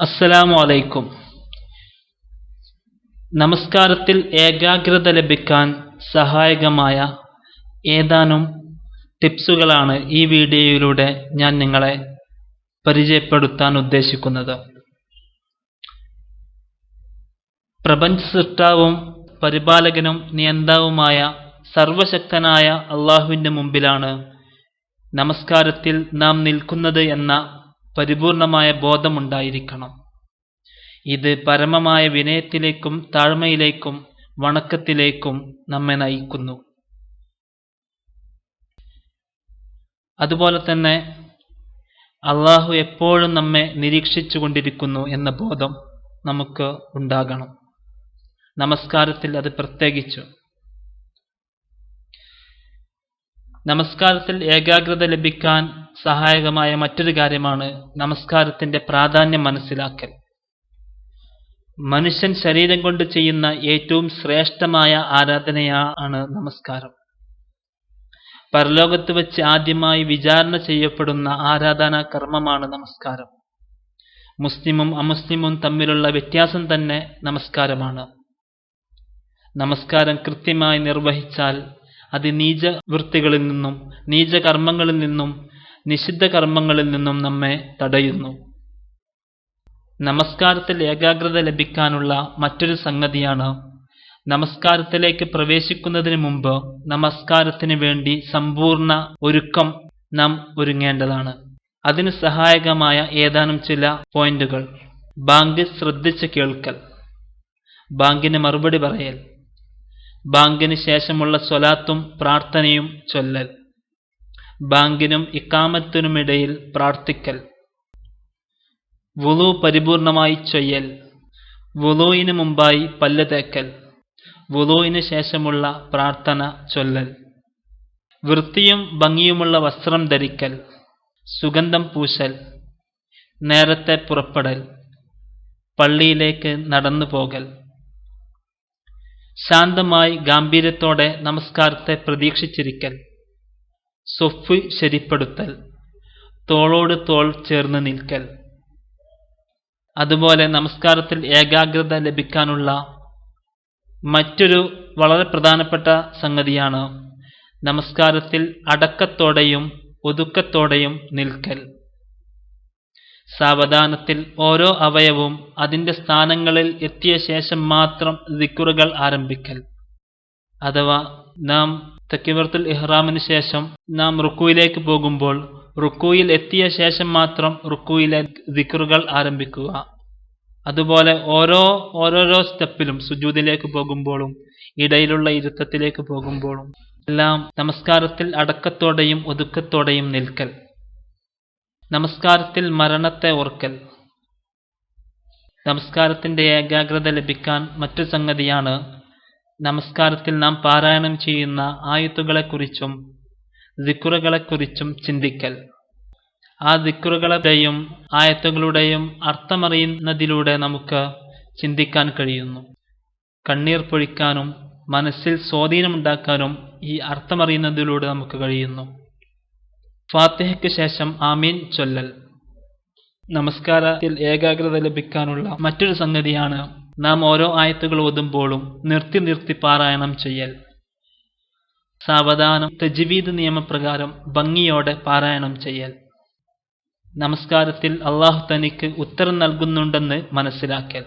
അസ്സലാമു അലൈക്കും നമസ്കാരത്തിൽ ഏകാഗ്രത ലഭിക്കാൻ സഹായകമായ ഏതാനും ടിപ്സുകളാണ് ഈ വീഡിയോയിലൂടെ ഞാൻ നിങ്ങളെ പരിചയപ്പെടുത്താൻ ഉദ്ദേശിക്കുന്നത്. പ്രപഞ്ച സൃഷ്ടാവും പരിപാലകനും നിയന്താവുമായ സർവശക്തനായ അള്ളാഹുവിന്റെ മുമ്പിലാണ് നമസ്കാരത്തിൽ നാം നിൽക്കുന്നത് എന്ന പരിപൂർണമായ ബോധമുണ്ടായിരിക്കണം. ഇത് പരമമായ വിനയത്തിലേക്കും താഴ്മയിലേക്കും വണക്കത്തിലേക്കും നമ്മെ നയിക്കുന്നു. അതുപോലെ തന്നെ അള്ളാഹു എപ്പോഴും നമ്മെ നിരീക്ഷിച്ചു കൊണ്ടിരിക്കുന്നു എന്ന ബോധം നമുക്ക് ഉണ്ടാകണം. നമസ്കാരത്തിൽ അത് പ്രത്യേകിച്ചു. നമസ്കാരത്തിൽ ഏകാഗ്രത ലഭിക്കാൻ സഹായകമായ മറ്റൊരു കാര്യമാണ് നമസ്കാരത്തിന്റെ പ്രാധാന്യം മനസ്സിലാക്കൽ. മനുഷ്യൻ ശരീരം കൊണ്ട് ചെയ്യുന്ന ഏറ്റവും ശ്രേഷ്ഠമായ ആരാധനയാണ് നമസ്കാരം. പരലോകത്ത് വെച്ച് ആദ്യമായി വിചാരണ ചെയ്യപ്പെടുന്ന ആരാധനാ കർമ്മമാണ് നമസ്കാരം. മുസ്ലിമും അമുസ്ലിമും തമ്മിലുള്ള വ്യത്യാസം തന്നെ നമസ്കാരമാണ്. നമസ്കാരം കൃത്യമായി നിർവഹിച്ചാൽ അത് നീച വൃത്തികളിൽ നിന്നും നീച കർമ്മങ്ങളിൽ നിന്നും നിഷിദ്ധ കർമ്മങ്ങളിൽ നിന്നും നമ്മെ തടയുന്നു. നമസ്കാരത്തിൽ ഏകാഗ്രത ലഭിക്കാനുള്ള മറ്റൊരു സംഗതിയാണ് നമസ്കാരത്തിലേക്ക് പ്രവേശിക്കുന്നതിന് മുമ്പ് നമസ്കാരത്തിന് വേണ്ടി സമ്പൂർണ ഒരുക്കം നാം ഒരുങ്ങേണ്ടതാണ്. അതിന് സഹായകമായ ഏതാനും ചില പോയിന്റുകൾ. ബാങ്ക് ശ്രദ്ധിച്ച് കേൾക്കൽ. ബാങ്കിന് മറുപടി പറയൽ. ബാങ്കിന് ശേഷമുള്ള സ്വലാത്തും പ്രാർത്ഥനയും ചൊല്ലൽ. ബാങ്കിനും ഇക്കാമത്തിനുമിടയിൽ പ്രാർത്ഥിക്കൽ. വുളു പരിപൂർണമായി ചെയ്യൽ. വുളുവിന് മുമ്പായി പല്ല് തേക്കൽ. വുളുവിന് ശേഷമുള്ള പ്രാർത്ഥന ചൊല്ലൽ. വൃത്തിയും ഭംഗിയുമുള്ള വസ്ത്രം ധരിക്കൽ. സുഗന്ധം പൂശൽ. നേരത്തെ പുറപ്പെടൽ. പള്ളിയിലേക്ക് നടന്നു പോകൽ. ശാന്തമായി ഗാംഭീര്യത്തോടെ നമസ്കാരത്തെ പ്രതീക്ഷിച്ചിരിക്കൽ. സൊഫ് ശരിപ്പെടുത്തൽ തോളോട് തോൾ ചേർന്ന് നിൽക്കൽ. അതുപോലെ നമസ്കാരത്തിൽ ഏകാഗ്രത ലഭിക്കാനുള്ള മറ്റൊരു വളരെ പ്രധാനപ്പെട്ട സംഗതിയാണ് നമസ്കാരത്തിൽ അടക്കത്തോടെയും ഒതുക്കത്തോടെയും നിൽക്കൽ. സാവധാനത്തിൽ ഓരോ അവയവും അതിന്റെ സ്ഥാനങ്ങളിൽ എത്തിയ ശേഷം മാത്രം ദിക്കുറുകൾ ആരംഭിക്കൽ. അഥവാ നാം തക്കിവർത്തുൽ ഇഹ്റാമിന് ശേഷം നാം റുക്കുയിലേക്ക് പോകുമ്പോൾ റുക്കുയിൽ എത്തിയ ശേഷം മാത്രം റുക്കുയിലെ ദിക്റുകൾ ആരംഭിക്കുക. അതുപോലെ ഓരോ ഓരോരോ സ്റ്റെപ്പിലും സുജൂദിലേക്ക് പോകുമ്പോഴും ഇടയിലുള്ള ഇരുത്തത്തിലേക്ക് പോകുമ്പോഴും എല്ലാം നമസ്കാരത്തിൽ അടക്കത്തോടെയും ഒതുക്കത്തോടെയും നിൽക്കൽ. നമസ്കാരത്തിൽ മരണത്തെ ഓർക്കൽ. നമസ്കാരത്തിന്റെ ഏകാഗ്രത ലഭിക്കാൻ മറ്റു സംഗതിയാണ് നമസ്കാരത്തിൽ നാം പാരായണം ചെയ്യുന്ന ആയുത്തുകളെക്കുറിച്ചും ദിക്കുറകളെക്കുറിച്ചും ചിന്തിക്കൽ. ആ ദിക്കുറുകളുടെയും ആയത്തുകളുടെയും അർത്ഥമറിയുന്നതിലൂടെ നമുക്ക് ചിന്തിക്കാൻ കഴിയുന്നു. കണ്ണീർ പൊഴിക്കാനും മനസ്സിൽ സ്വാധീനമുണ്ടാക്കാനും ഈ അർത്ഥമറിയുന്നതിലൂടെ നമുക്ക് കഴിയുന്നു. ഫാത്തിഹയ്ക്ക് ശേഷം ആമീൻ ചൊല്ലൽ. നമസ്കാരത്തിൽ ഏകാഗ്രത ലഭിക്കാനുള്ള മറ്റൊരു സംഗതിയാണ് നാം ഓരോ ആയത്തുകൾ ഓതുമ്പോഴും നിർത്തി നിർത്തി പാരായണം ചെയ്യൽ. സാവധാനം തജ്വീദ് നിയമപ്രകാരം ഭംഗിയോടെ പാരായണം ചെയ്യൽ. നമസ്കാരത്തിൽ അള്ളാഹു തനിക്ക് ഉത്തരം നൽകുന്നുണ്ടെന്ന് മനസ്സിലാക്കൽ.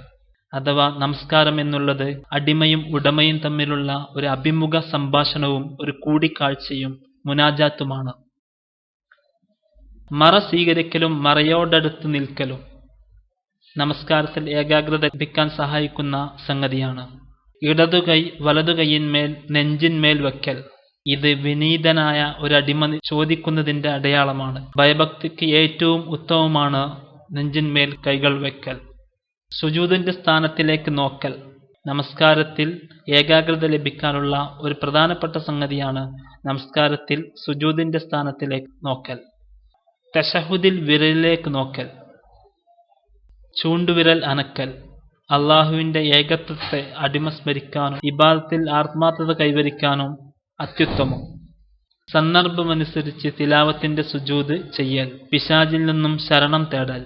അഥവാ നമസ്കാരം എന്നുള്ളത് അടിമയും ഉടമയും തമ്മിലുള്ള ഒരു അഭിമുഖ സംഭാഷണവും ഒരു കൂടിക്കാഴ്ചയും മുനാജാത്തുമാണ്. മറ സ്വീകരിക്കലും മറയോടടുത്ത് നിൽക്കലും. നമസ്കാരത്തിൽ ഏകാഗ്രത ലഭിക്കാൻ സഹായിക്കുന്ന സംഗതിയാണ്. ഇടതു കൈ വലതു വലതുകൈയിന്മേൽ നെഞ്ചിന്മേൽ വയ്ക്കൽ. ഇത് വിനീതനായ ഒരു അടിമ ചോദിക്കുന്നതിന്റെ അടയാളമാണ്. ഭയഭക്തിക്ക് ഏറ്റവും ഉത്തമമാണ് നെഞ്ചിന്മേൽ കൈകൾ വയ്ക്കൽ. സുജൂതിന്റെ സ്ഥാനത്തിലേക്ക് നോക്കൽ. നമസ്കാരത്തിൽ ഏകാഗ്രത ലഭിക്കാനുള്ള ഒരു പ്രധാനപ്പെട്ട സംഗതിയാണ് നമസ്കാരത്തിൽ സുജൂതിന്റെ സ്ഥാനത്തിലേക്ക് നോക്കൽ. തഷഹുദിൽ വിരലിലേക്ക് നോക്കൽ. ചൂണ്ടുവിരൽ അനക്കൽ. അള്ളാഹുവിന്റെ ഏകത്വത്തെ അടിമസ്മരിക്കാനും ഇബാദത്തിൽ ആത്മാർത്ഥത കൈവരിക്കാനും അത്യുത്തമം. സന്ദർഭമനുസരിച്ച് തിലാവത്തിന്റെ സുജൂത് ചെയ്യൽ പിശാചിൽ നിന്നും ശരണം തേടൽ.